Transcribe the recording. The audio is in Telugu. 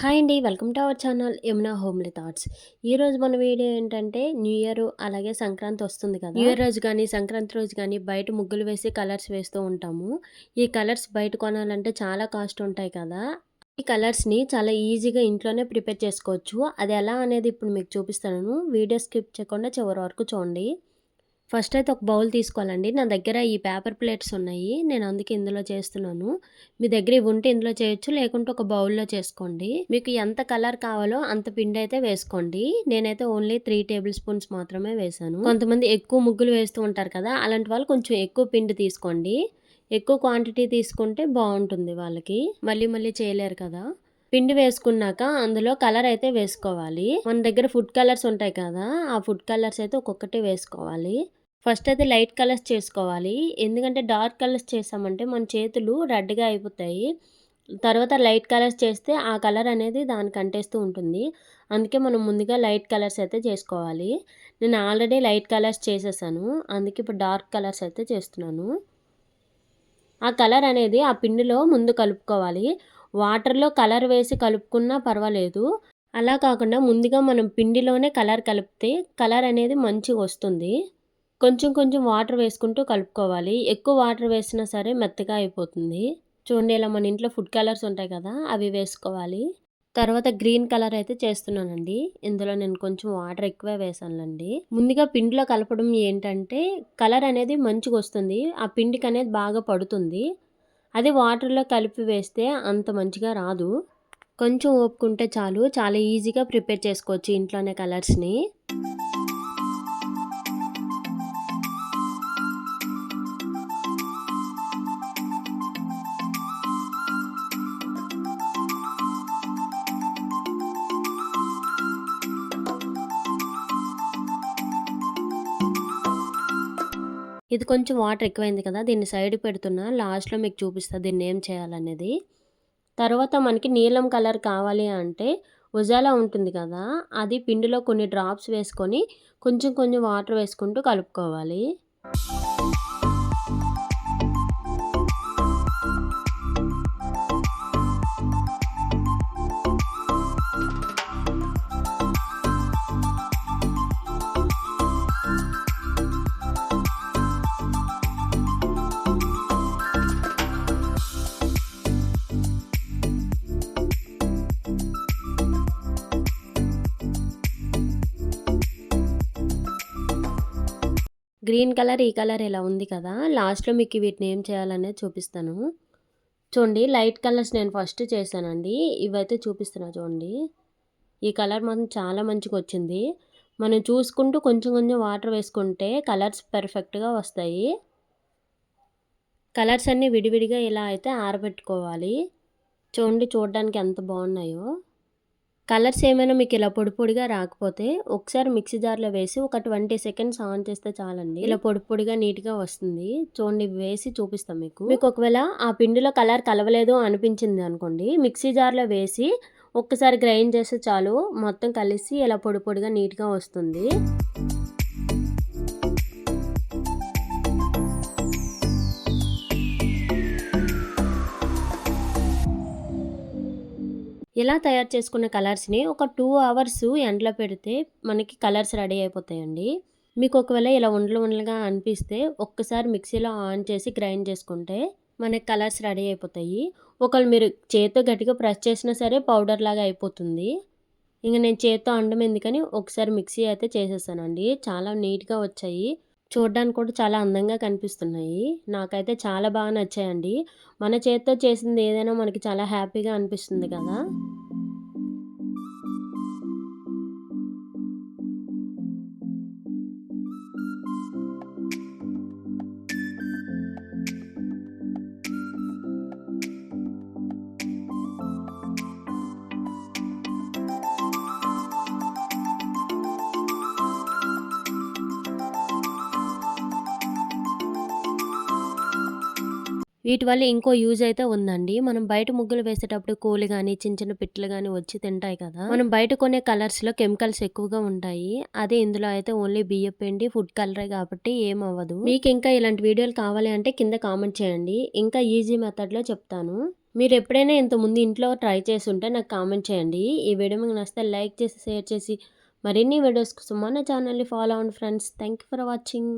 హాయ్ అండి welcome to our channel Yamuna homely thoughts. ఈరోజు మన వీడియో ఏంటంటే న్యూ ఇయర్ అలాగే సంక్రాంతి వస్తుంది కదా. న్యూ ఇయర్ రోజు కానీ సంక్రాంతి రోజు కానీ బయట ముగ్గులు వేసి కలర్స్ వేస్తూ ఉంటాము. ఈ కలర్స్ బయట కొనాలంటే చాలా కాస్ట్ ఉంటాయి కదా. ఈ కలర్స్ని చాలా ఈజీగా ఇంట్లోనే ప్రిపేర్ చేసుకోవచ్చు. అది ఎలా అనేది ఇప్పుడు మీకు చూపిస్తాను. వీడియో స్కిప్ చేయకుండా చివరి వరకు చూడండి. ఫస్ట్ అయితే ఒక బౌల్ తీసుకోవాలండి. నా దగ్గర ఈ పేపర్ ప్లేట్స్ ఉన్నాయి. నేను అందుకే ఇందులో చేస్తున్నాను. మీ దగ్గర ఇవి ఉంటే ఇందులో చేయొచ్చు. లేకుంటే ఒక బౌల్లో చేసుకోండి. మీకు ఎంత కలర్ కావాలో అంత పిండి అయితే వేసుకోండి. నేనైతే ఓన్లీ త్రీ టేబుల్ స్పూన్స్ మాత్రమే వేసాను. కొంతమంది ఎక్కువ ముగ్గులు వేస్తూ ఉంటారు కదా అలాంటి వాళ్ళు కొంచెం ఎక్కువ పిండి తీసుకోండి. ఎక్కువ క్వాంటిటీ తీసుకుంటే బాగుంటుంది వాళ్ళకి. మళ్ళీ మళ్ళీ చేయలేరు కదా. పిండి వేసుకున్నాక అందులో కలర్ అయితే వేసుకోవాలి. మన దగ్గర ఫుడ్ కలర్స్ ఉంటాయి కదా ఆ ఫుడ్ కలర్స్ అయితే ఒక్కొక్కటి వేసుకోవాలి. ఫస్ట్ అయితే లైట్ కలర్స్ చేసుకోవాలి. ఎందుకంటే డార్క్ కలర్స్ చేసామంటే మన చేతులు రెడ్గా అయిపోతాయి. తర్వాత లైట్ కలర్స్ చేస్తే ఆ కలర్ అనేది దానికి అంటేస్తూ ఉంటుంది. అందుకే మనం ముందుగా లైట్ కలర్స్ అయితే చేసుకోవాలి. నేను ఆల్రెడీ లైట్ కలర్స్ చేసేసాను. అందుకే ఇప్పుడు డార్క్ కలర్స్ అయితే చేస్తున్నాను. ఆ కలర్ అనేది ఆ పిండిలో ముందు కలుపుకోవాలి. వాటర్లో కలర్ వేసి కలుపుకున్నా పర్వాలేదు. అలా కాకుండా ముందుగా మనం పిండిలోనే కలర్ కలిపితే కలర్ అనేది మంచిగా వస్తుంది. కొంచెం కొంచెం వాటర్ వేసుకుంటూ కలుపుకోవాలి. ఎక్కువ వాటర్ వేసినా సరే మెత్తగా అయిపోతుంది. చూడండి ఇలా మన ఇంట్లో ఫుడ్ కలర్స్ ఉంటాయి కదా అవి వేసుకోవాలి. తర్వాత గ్రీన్ కలర్ అయితే చేస్తున్నానండి. ఇందులో నేను కొంచెం వాటర్ ఎక్కువే వేసానులండి. ముందుగా పిండిలో కలపడం ఏంటంటే కలర్ అనేది మంచిగా వస్తుంది. ఆ పిండికి అనేది బాగా పడుతుంది. అది వాటర్లో కలిపి వేస్తే అంత మంచిగా రాదు. కొంచెం ఓపుకుంటే చాలు. చాలా ఈజీగా ప్రిపేర్ చేసుకోవచ్చు ఇంట్లోనే కలర్స్ని. ఇది కొంచెం వాటర్ ఎక్కువైంది కదా దీన్ని సైడ్ పెడుతున్నా లాస్ట్లో మీకు చూపిస్తా దీన్ని ఏం చేయాలనేది. తర్వాత మనకి నీలం కలర్ కావాలి అంటే ఉజాలా ఉంటుంది కదా అది పిండిలో కొన్ని డ్రాప్స్ వేసుకొని కొంచెం కొంచెం వాటర్ వేసుకుంటూ కలుపుకోవాలి. గ్రీన్ కలర్ ఈ కలర్ ఇలా ఉంది కదా లాస్ట్లో మీకు వీటిని ఏం చేయాలనేది చూపిస్తాను. చూడండి లైట్ కలర్స్ నేను ఫస్ట్ చేశానండి. ఇవైతే చూపిస్తున్నా చూడండి. ఈ కలర్ మనం చాలా మంచిగా వచ్చింది. మనం చూసుకుంటూ కొంచెం కొంచెం వాటర్ వేసుకుంటే కలర్స్ పర్ఫెక్ట్గా వస్తాయి. కలర్స్ అన్నీ విడివిడిగా ఇలా అయితే ఆరబెట్టుకోవాలి. చూడండి చూడడానికి ఎంత బాగున్నాయో. కలర్స్ ఏమైనా మీకు ఇలా పొడి పొడిగా రాకపోతే ఒకసారి మిక్సీ జార్లో వేసి ఒక ట్వంటీ సెకండ్స్ ఆన్ చేస్తే చాలండి. ఇలా పొడి పొడిగా నీట్గా వస్తుంది. చూడండి వేసి చూపిస్తాం మీకు. మీకు ఒకవేళ ఆ పిండిలో కలర్ కలవలేదు అనిపించింది అనుకోండి మిక్సీ జార్లో వేసి ఒక్కసారి గ్రైండ్ చేస్తే చాలు. మొత్తం కలిసి ఇలా పొడి పొడిగా నీట్గా వస్తుంది. ఇలా తయారు చేసుకున్న కలర్స్ని ఒక టూ అవర్స్ ఎండలో పెడితే మనకి కలర్స్ రెడీ అయిపోతాయండి. మీకు ఒకవేళ ఇలా ఉండలు ఉండలుగా అనిపిస్తే ఒక్కసారి మిక్సీలో ఆన్ చేసి గ్రైండ్ చేసుకుంటే మనకి కలర్స్ రెడీ అయిపోతాయి. ఒకవేళ మీరు చేతితో గట్టిగా ప్రెస్ చేసినా సరే పౌడర్ లాగా అయిపోతుంది. ఇంక నేను చేత్తో అండం ఎందుకని ఒకసారి మిక్సీ అయితే చేసేసానండి. చాలా నీట్గా వచ్చాయి. చూడడానికి కూడా చాలా అందంగా కనిపిస్తున్నాయి. నాకైతే చాలా బాగా నచ్చాయండి. మన చేత్తో చేసింది ఏదైనా మనకి చాలా హ్యాపీగా అనిపిస్తుంది కదా. వీటి వల్ల ఇంకో యూజ్ అయితే ఉందండి. మనం బయట ముగ్గులు వేసేటప్పుడు కోళ్ళు కానీ చిన్న చిన్న పిట్టలు కానీ వచ్చి తింటాయి కదా. మనం బయట కొనే కలర్స్లో కెమికల్స్ ఎక్కువగా ఉంటాయి. అదే ఇందులో అయితే ఓన్లీ బియ్యం పిండి ఫుడ్ కలరే కాబట్టి ఏం అవ్వదు. మీకు ఇంకా ఇలాంటి వీడియోలు కావాలి అంటే కింద కామెంట్ చేయండి. ఇంకా ఈజీ మెథడ్లో చెప్తాను. మీరు ఎప్పుడైనా ఇంతకుముందు ఇంట్లో ట్రై చేసి ఉంటే నాకు కామెంట్ చేయండి. ఈ వీడియో మీకు నచ్చితే లైక్ చేసి షేర్ చేసి మరిన్ని వీడియోస్ కోసం మన ఛానల్ని ఫాలో అవ్వండి friends thank you for watching